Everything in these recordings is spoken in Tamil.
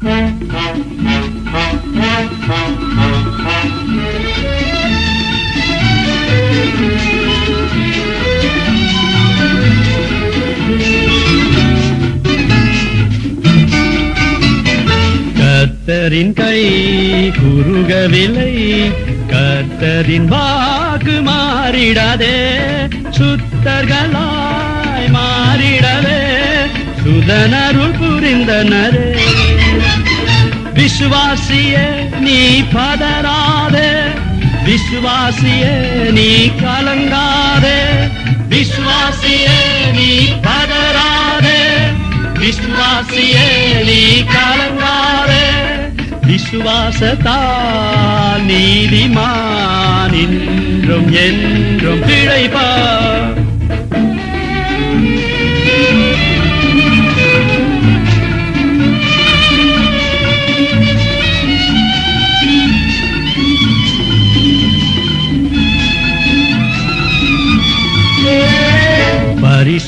கர்த்தரின் கை குறுகவில்லை கர்த்தரின் வாக்கு மாறிடாதே சுத்தர்களாய் மாறிடவே சுதனருள் புரிந்தனரே. விசுவாசிய நீ பதறாதே. விசுவாசிய நீ கலங்காதே. விசுவாசிய நீ பதறாதே. விசுவாசிய நீ கலங்காதே. விசுவாசத்தால் நீதிமான் இன்றும் என்றும் பிழைப்பார்.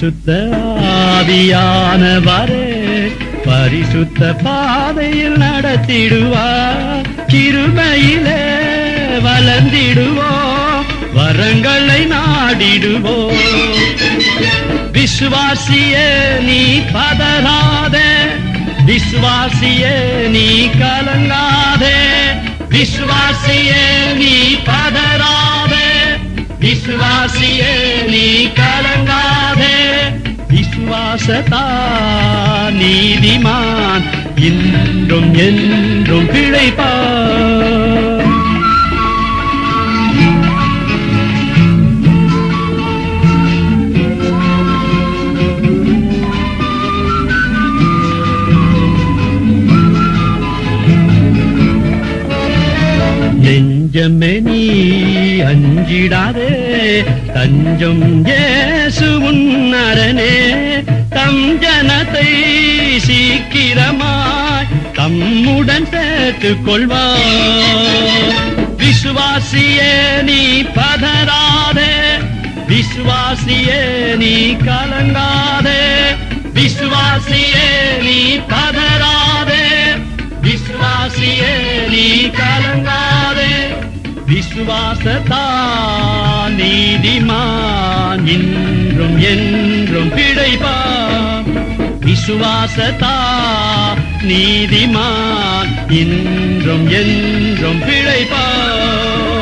பரிசுத்த ஆவியானவரே பரிசுத்த பாதையில் நடத்திடுவார் கிருமையிலே வளர்ந்திடுவோம் வரங்களை நாடிடுவோம் விசுவாசியே நீ பதறாதே விசுவாசியே நீ கலங்காதே. விசுவாசியே நீ பதறாதே விசுவாசியே நீ விசுவாசத்தா நீதிமான் இன்றும் என்றும் பிழைப்பா நெஞ்சமே நீ அஞ்சிடாதே தஞ்சம் ஏசு உன்னரனே நம் ஜனத்தை சீக்கிரமாய் தம்முடன் சேர்த்துக் கொள்வார் விசுவாசியே நீ பதராதே விசுவாசியே நீ கலங்காதே. விசுவாசியே நீ பதராதே விசுவாசியே நீ கலங்காதே. விசுவாசத்தா நீதிமான் இன்றும் என்றும் பிழைப்பா விசுவாசத்தா நீதிமான் இன்றும் என்றும் பிழைப்பான்.